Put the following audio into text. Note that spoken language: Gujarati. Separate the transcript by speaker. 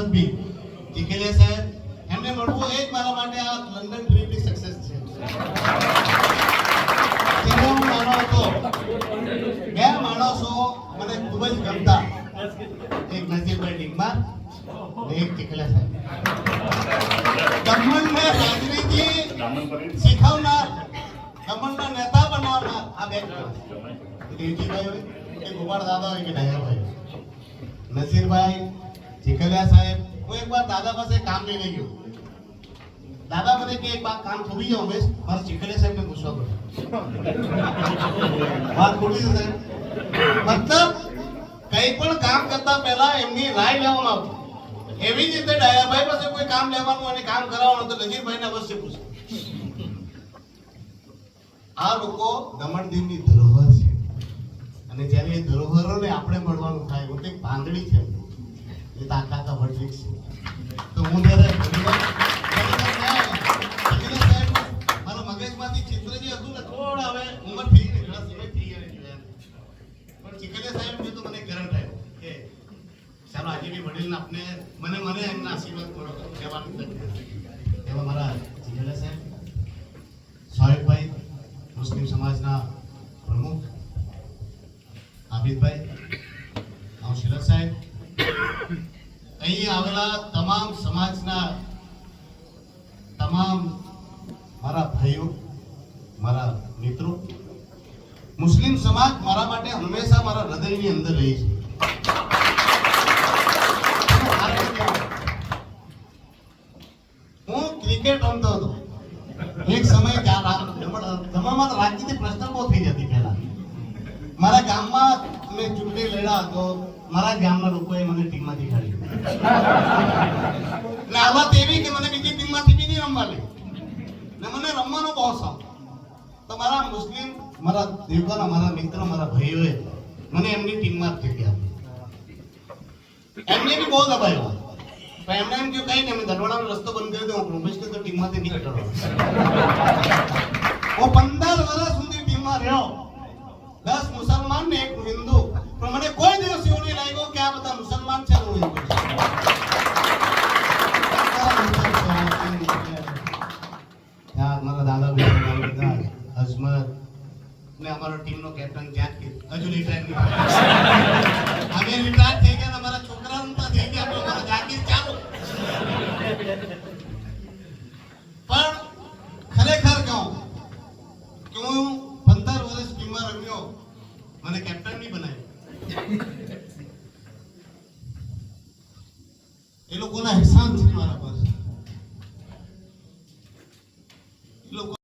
Speaker 1: તબીબ જીકેલે સાહેબ, એમને મળવું એ મારા માટે આ લંડન ટ્રીપની સક્સેસ છે. બે માણસો મને ખૂબ જ ગમતા. એક નજીક બિલ્ડિંગમાં એક ચીખલા સાહેબ. શીખવનાર, દમણના નેતા બનાવનાર દાદા હોય કે ડાયાભાઈ નસીરભાઈ ચીખલિયા સાહેબ હું એકવાર દાદા પાસે કામ લઈને ગયો. દાદા મને કે એક વાત કામ થોડી જાઓ ઉમેશ મારે ચીખલિયા સાહેબને પૂછવા પડે. વાત ખોટી છે મતલબ, કઈ પણ કામ કરતા પહેલા એમની રાય લેવામાં આવતી. એવી જ રીતે ડાયાભાઈ પાસે કોઈ કામ લેવાનું અને કામ કરાવવાનું તો નજીરભાઈને અવશ્ય પૂછે. આ લોકો દમણ દીવની ધરોહર છે. અને જ્યારે એ ધરોહરોને આપણે મળવાનું થાય, હું એક પાંદડી છે એ તો હું મારા મગજમાંથી ચિત્ર હતું ને, થોડા હવે ઉંમર. પણ ચીકલિયા મને કરંટ આવ્યો કે ચાલો, આજે બી વડીલને આપણે મને મને એમના આશીર્વાદ મળો કહેવાનું એવા મારા ચીકલિયા સાહેબ સોહેબભાઈ મુસ્લિમ સમાજના પ્રમુખ, આબિદભાઈ નૌશીરત સાહેબ અહીં આવેલા તમામ સમાજના તમામ મારા ભાઈઓ, મારા મિત્રો, મુસ્લિમ સમાજ મારા માટે હંમેશા મારા હૃદયની અંદર રહી છે. હું ક્રિકેટ રમતો હતો. એક સમય તો રાજનીતિ પ્રશ્ન બહુ થઈ જતી પહેલા. મારા ગામમાં મેં ચૂંટણી લડ્યા તો મારા ગામના લોકોએ મને ટીમમાંથી કાઢી એટલે આ વાત એવી કે મને બીજી ટીમમાંથી બી નહીં રમવા લે ને મને રમવાનો બહુ શોખ. તો મારા મુસ્લિમ મારા દેવકાના મારા મિત્ર મારા ભાઈઓએ મને એમની ટીમમાં જ જગ્યા આપી. એમને બી બહુ દબાયો પણ એમને એમ કહ્યું કઈ નહીં દરવાડાનો રસ્તો બંધ કરી હું ઉમેશ તો ટીમમાંથી નહીં કઢાડો હું પંદર વર્ષ સુધી ટીમમાં રહ્યો. દસ મુસલમાન ને એક ત્યાં મારા દાદા અમારો ટીમનો કેપ્ટન જ્યાં હજુ રિટાયર નહીં રિટાયર થઈ ગયા અમારા છોકરા નતા થઈ ગયા, પણ પણ ખરેખર કહું હું પંદર વર્ષ ટીમમાં રમ્યો મને કેપ્ટન નહીં બનાવ્યો એ લોકોના એહસાન છે મારા પર